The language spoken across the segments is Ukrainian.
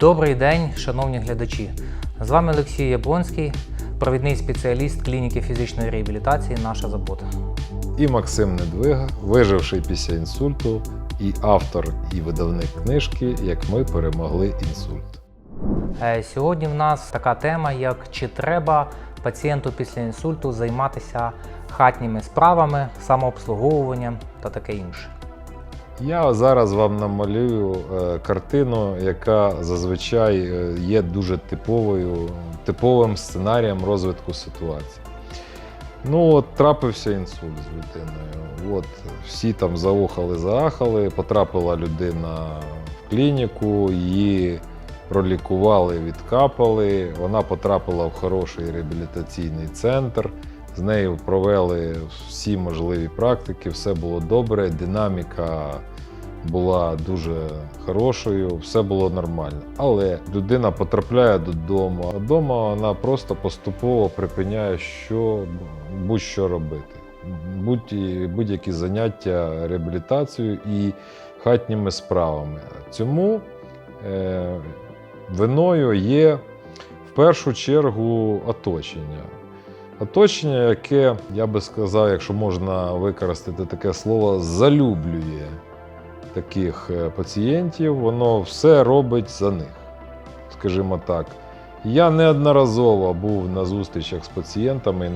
Добрий день, шановні глядачі. З вами Олексій Яблонський, провідний спеціаліст клініки фізичної реабілітації Наша забота. і Максим Недвига, виживший після інсульту, і автор і видавник книжки Як ми перемогли інсульт. Е, Сьогодні в нас така тема, як чи треба пацієнту після інсульту займатися хатніми справами, самообслуговуванням та таке інше. Я зараз вам намалюю е, картину, яка зазвичай е, є дуже типовою, типовим сценарієм розвитку ситуації. Ну, от трапився інсульт з людиною. От всі там заохали, заахали, потрапила людина в клініку, її пролікували, відкапали. Вона потрапила в хороший реабілітаційний центр. З нею провели всі можливі практики, все було добре, динаміка була дуже хорошою, все було нормально. Але людина потрапляє додому, а вдома вона просто поступово припиняє, що будь-що робити. Будь- Будь-які заняття реабілітацією і хатніми справами. Цьому е, виною є в першу чергу оточення. Оточення, яке, я би сказав, якщо можна використати таке слово, залюблює таких е, пацієнтів, воно все робить за них, скажімо так. Я неодноразово був на зустрічах з пацієнтами,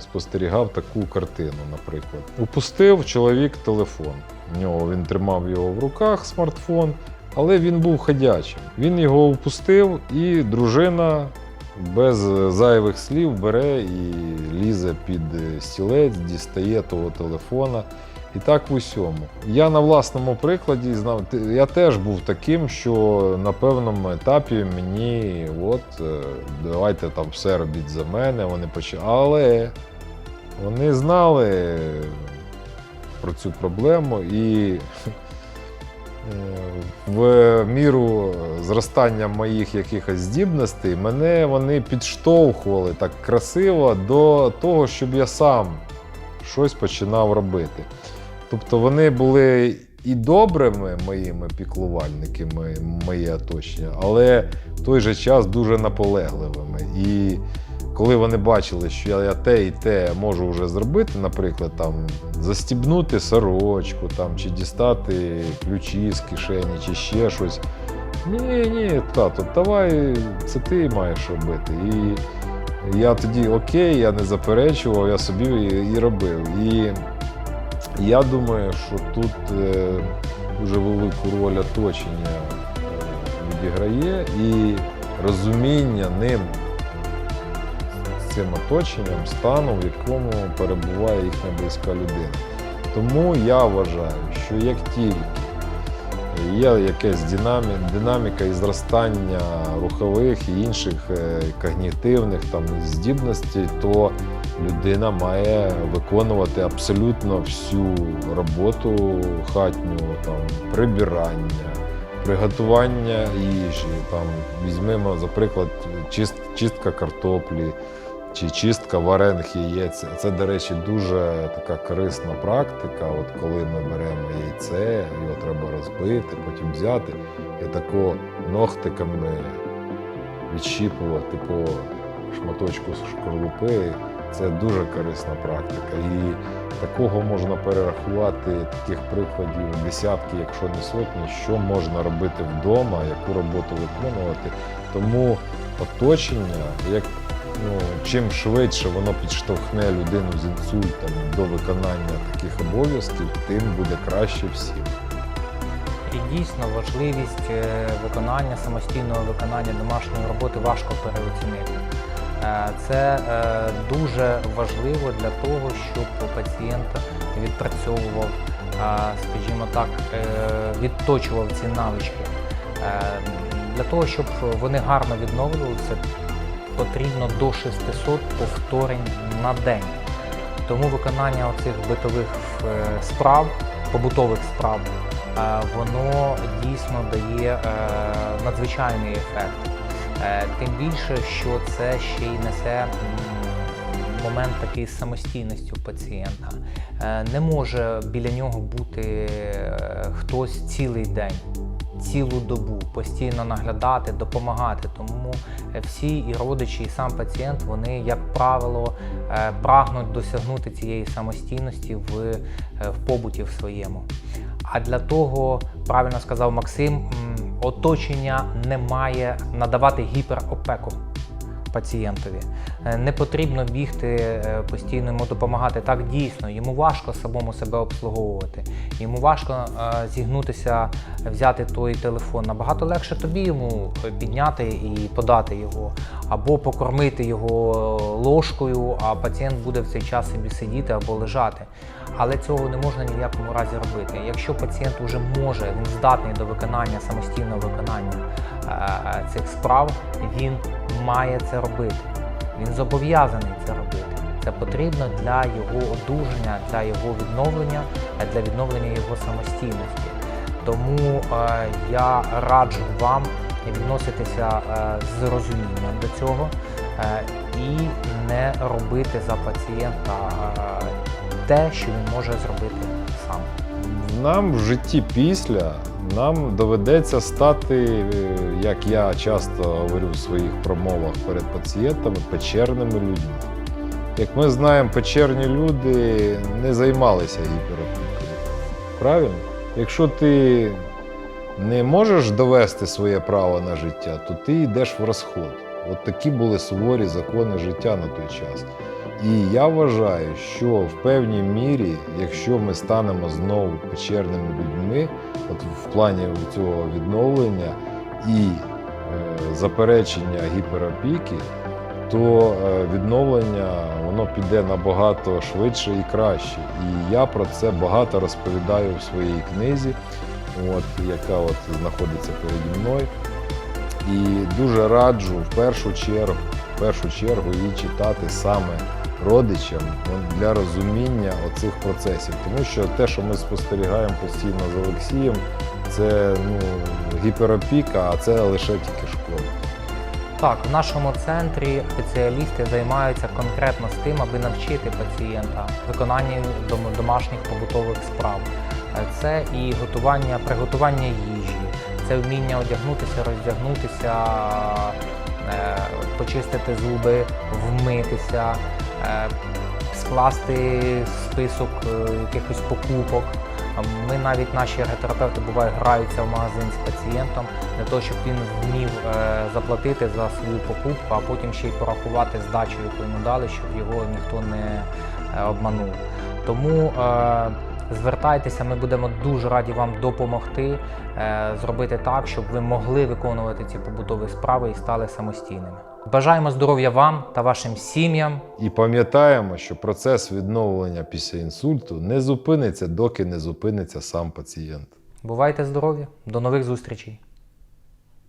спостерігав таку картину, наприклад. Упустив чоловік телефон. У нього він тримав його в руках, смартфон, але він був ходячим. Він його упустив, і дружина без зайвих слів бере і лізе під стілець, дістає того телефона. І так в усьому. Я на власному прикладі знав, я теж був таким, що на певному етапі мені, от, е, давайте там все робіть за мене, вони почали. Але вони знали про цю проблему і в міру зростання моїх якихось здібностей мене вони підштовхували так красиво до того, щоб я сам щось починав робити. Тобто вони були і добрими моїми піклувальниками, моє оточення, але в той же час дуже наполегливими. І коли вони бачили, що я, те і те можу вже зробити, наприклад, там застібнути сорочку там, чи дістати ключі з кишені, чи ще щось. Ні, ні, тато, давай це ти маєш робити. І я тоді окей, я не заперечував, я собі і, і робив. І я думаю, що тут е, дуже велику роль оточення е, відіграє і розуміння ним цим оточенням стану, в якому перебуває їхня близька людина. Тому я вважаю, що як тільки є якась динамі, динаміка і зростання рухових і інших е, когнітивних там, здібностей, то людина має виконувати абсолютно всю роботу хатню, там, прибирання, приготування їжі. Там, візьмемо, за приклад, чист, чистка картоплі чи чистка варених яєць. Це, до речі, дуже така корисна практика. От коли ми беремо яйце, його треба розбити, потім взяти і тако ногтиками відщіпувати по шматочку шкорлупи. Це дуже корисна практика. І такого можна перерахувати таких прикладів десятки, якщо не сотні, що можна робити вдома, яку роботу виконувати. Тому оточення, як ну, чим швидше воно підштовхне людину з інсультом до виконання таких обов'язків, тим буде краще всім. І дійсно важливість е, виконання самостійного виконання домашньої роботи важко переоцінити. Е, Це е, дуже важливо для того, щоб пацієнт відпрацьовував, скажімо так, відточував ці навички. Для того, щоб вони гарно відновлювалися, потрібно до 600 повторень на день. Тому виконання оцих битових е, справ, побутових справ, е, воно дійсно дає е, надзвичайний ефект. Тим більше, що це ще й несе момент такий самостійності у пацієнта. Не може біля нього бути хтось цілий день. Цілу добу, постійно наглядати, допомагати. Тому е, всі і родичі, і сам пацієнт, вони, як правило, е, прагнуть досягнути цієї самостійності в, е, в побуті в своєму. А для того, правильно сказав Максим, оточення не має надавати гіперопеку пацієнтові. Е, Не потрібно бігти е, постійно йому допомагати. Так дійсно, йому важко самому себе обслуговувати. Йому важко е, зігнутися, взяти той телефон. Набагато легше тобі йому підняти і подати його, або покормити його ложкою, а пацієнт буде в цей час собі сидіти або лежати. Але цього не можна ні в якому разі робити. Якщо пацієнт вже може, він здатний до виконання самостійного виконання цих справ, він має це робити. Він зобов'язаний це робити. Це потрібно для його одужання, для його відновлення, для відновлення його самостійності. Тому е, я раджу вам відноситися е, з розумінням до цього е, і не робити за пацієнта е, те, що він може зробити. Нам в житті після нам доведеться стати, е, як я часто говорю в своїх промовах перед пацієнтами, печерними людьми. Як ми знаємо, печерні люди не займалися гіперопікою. Правильно? Якщо ти не можеш довести своє право на життя, то ти йдеш в розход. От такі були суворі закони життя на той час. І я вважаю, що в певній мірі, якщо ми станемо знову печерними людьми, от в плані цього відновлення і е, заперечення гіперопіки, то е, відновлення воно піде набагато швидше і краще. І я про це багато розповідаю в своїй книзі, от, яка от знаходиться переді мною. І дуже раджу в першу чергу, в першу чергу її читати саме родичам для розуміння оцих процесів. Тому що те, що ми спостерігаємо постійно з Олексієм, це ну, гіперопіка, а це лише тільки шкода. Так, в нашому центрі спеціалісти займаються конкретно з тим, аби навчити пацієнта виконанню дом- домашніх побутових справ. Е, Це і готування, приготування їжі, це вміння одягнутися, роздягнутися, е, почистити зуби, вмитися, скласти список е, якихось покупок. Ми навіть наші ерготерапевти буває граються в магазин з пацієнтом для того, щоб він вмів е, заплатити за свою покупку, а потім ще й порахувати здачу, яку йому дали, щоб його ніхто не е, обманув. Тому е, звертайтеся, ми будемо дуже раді вам допомогти е, зробити так, щоб ви могли виконувати ці побутові справи і стали самостійними. Бажаємо здоров'я вам та вашим сім'ям. І пам'ятаємо, що процес відновлення після інсульту не зупиниться, доки не зупиниться сам пацієнт. Бувайте здорові! До нових зустрічей!